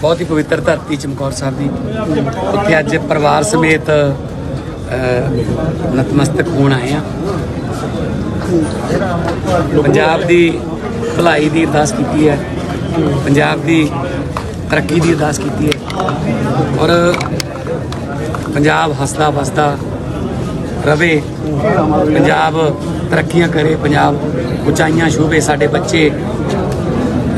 ਬਹੁਤ ਹੀ ਪਵਿੱਤਰ ਧਰਤੀ ਚਮਕੌਰ ਸਾਹਿਬ ਦੀ। ਉੱਥੇ ਅੱਜ ਪਰਿਵਾਰ ਸਮੇਤ ਨਤਮਸਤਕ ਹੋਣ ਆਏ ਆ ਪੰਜਾਬ ਦੀ ਭਲਾਈ ਦੀ ਅਰਦਾਸ ਕੀਤੀ ਹੈ। ਪੰਜਾਬ ਦੀ ਤਰੱਕੀ ਦੀ ਅਰਦਾਸ ਕੀਤੀ ਹੈ। ਔਰ ਪੰਜਾਬ ਹੱਸਦਾ ਵਸਦਾ ਰਵੇ, ਪੰਜਾਬ ਤਰੱਕੀਆਂ ਕਰੇ, ਪੰਜਾਬ ਉਚਾਈਆਂ ਛੂਵੇ ਸਾਡੇ ਬੱਚੇ।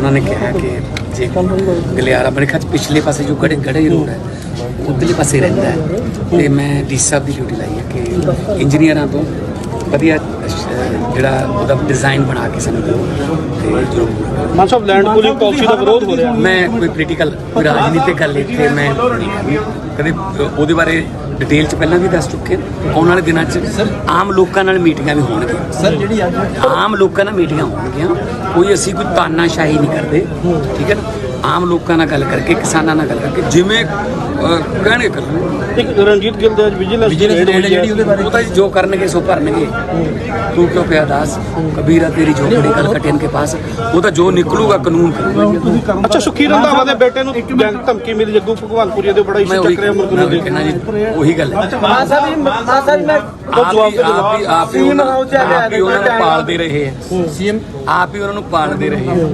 ਉਹਨਾਂ ਨੇ ਕਿਹਾ ਕਿ ਜੇ ਗਲਿਆਰਾ ਮੇਰੇ ਖਿਆਲ ਪਿਛਲੇ ਪਾਸੇ ਜੋ ਗੜੇ ਗੜੇ ਰੋਡ ਹੈ ਉਧਰਲੇ ਪਾਸੇ ਰਹਿੰਦਾ ਹੈ। ਤੇ ਮੈਂ ਡੀ ਸਾਹਿਬ ਦੀ ਡਿਊਟੀ ਲਾਈ ਹੈ ਕਿ ਇੰਜੀਨੀਅਰਾਂ ਤੋਂ ਵਧੀਆ ਜਿਹੜਾ ਉਹਦਾ ਡਿਜ਼ਾਈਨ ਬਣਾ ਕੇ ਸਾਨੂੰ ਦਿਓ ਤੇ ਜੋ Mann Sahib land pooling policy ਦਾ ਵਿਰੋਧ ਹੋ ਰਿਹਾ। ਮੈਂ ਕੋਈ ਪੋਲੀਟੀਕਲ ਰਾਜਨੀਤਿਕ ਗੱਲ ਇੱਥੇ ਮੈਂ। ਕਦੇ ਉਹਦੇ ਬਾਰੇ ਡਿਟੇਲ ਚ ਪਹਿਲਾਂ ਵੀ ਦੱਸ ਚੁੱਕੇ ਹਾਂ। ਆਉਣ ਵਾਲੇ ਦਿਨਾਂ ਚ ਆਮ ਲੋਕਾਂ ਨਾਲ ਮੀਟਿੰਗਾਂ ਵੀ ਹੋਣਗੀਆਂ। ਸਰ ਜਿਹੜੀ ਅੱਜ ਆਮ ਲੋਕਾਂ ਨਾਲ ਮੀਟਿੰਗਾਂ ਹੋਣਗੀਆਂ। ਕੋਈ ਅਸੀਂ ਕੋਈ ਤਾਨਾਸ਼ਾਹੀ ਨਹੀਂ ਕਰਦੇ। ਠੀਕ ਹੈ ਨਾ? ਆਮ ਲੋਕਾਂ ਨਾਲ ਗੱਲ ਕਰਕੇ ਕਿਸਾਨਾਂ ਨਾਲ ਗੱਲ ਕਰਕੇ ਜਿਵੇਂ ਕਹਿਣਗੇ ਕਰਨਗੇ ਇੱਕ ਰਣਜੀਤ ਗਿੱਲ ਦੇ ਵਿਜੀਲੈਂਸ ਦੀ ਜਿਹੜੀ ਉਹਦੇ ਬਾਰੇ ਉਹ ਤਾਂ ਜੀ ਜੋ ਕਰਨਗੇ ਸੋ ਭਰਨਗੇ। ਤੂੰ ਕਿਉਂ ਪਿਆ ਦਾਸ? ਕਬੀਰਾ ਤੇਰੀ ਝੋਪੜੀ ਕਲ ਕਟੇਨ ਕੇ ਪਾਸ। ਉਹ ਤਾਂ ਜੋ ਨਿਕਲੂਗਾ ਕਾਨੂੰਨ ਅੱਛਾ ਸੁਖੀ ਰੰਧਾਵਾ ਦੇ ਬੇਟੇ ਨੂੰ ਬੈਂਕ ਧਮਕੀ ਮਿਲੀ ਜੱਗੂ ਭਗਵਾਨਪੁਰੀਆ ਦੇ ਬੜਾ ਇਸ਼ੂ ਚੱਕ ਰਿਹਾ ਮੈਂ ਮੁਰਗੁਰੂ ਉਹੀ ਦੇ ਕਹਿਣਾ ਜੀ ਉਹੀ ਗੱਲ ਹੈ। ਮਾਂ ਸਾਹਿਬ ਜੀ ਮਾਂ ਸਾਹਿਬ ਮੈਂ ਆਪ ਹੀ ਆਪ ਹੀ ਆਪ ਹੀ। ਉਹਨਾਂ ਆਪ ਹੀ ਉਹਨਾਂ ਨੂੰ ਪਾਲਦੇ ਰਹੇ ਹੈ। ਸੀਐਮ ਆਪ ਹੀ ਉਹਨਾਂ ਨੂੰ ਪਾਲਦੇ ਰਹੇ ਹੈ।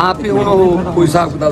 ਆਪ ਹੀ ਹੁਣ ਉਹ ਕੋਈ ਹਿਸਾਬ ਕਿਤਾਬ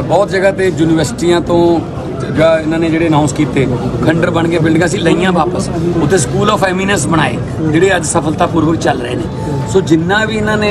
ਬਹੁਤ ਜਗ੍ਹਾ ਤੇ ਯੂਨੀਵਰਸਿਟੀਆਂ ਤੋਂ ਜਗ੍ਹਾ ਇਹਨਾਂ ਨੇ ਜਿਹੜੇ ਅਨਾਉਂਸ ਕੀਤੇ, ਖੰਡਰ ਬਣ ਕੇ ਬਿਲਡਿੰਗਾਂ ਸੀ ਲਈਆਂ ਵਾਪਸ। ਉੱਥੇ ਸਕੂਲ ਆਫ ਐਮੀਨੈਂਸ ਬਣਾਏ, ਜਿਹੜੇ ਅੱਜ ਸਫਲਤਾਪੂਰਵਕ ਚੱਲ ਰਹੇ ਨੇ। ਸੋ ਜਿੰਨਾ ਵੀ ਇਹਨਾਂ ਨੇ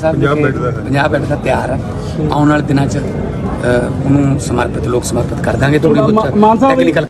ਸਾਹਿਬ ਨੇ ਕਿ 50 ਬੈੱਡ ਦਾ ਤਿਆਰ ਹੈ ਆਉਣ ਵਾਲੇ ਦਿਨਾਂ 'ਚ ਅ, ਉਹਨੂੰ ਸਮਰਪਿਤ ਲੋਕ ਸਮਰਪਿਤ ਕਰ ਦਾਂਗੇ ਥੋੜੀ ਬਹੁਤ ਟੈਕਨੀਕਲ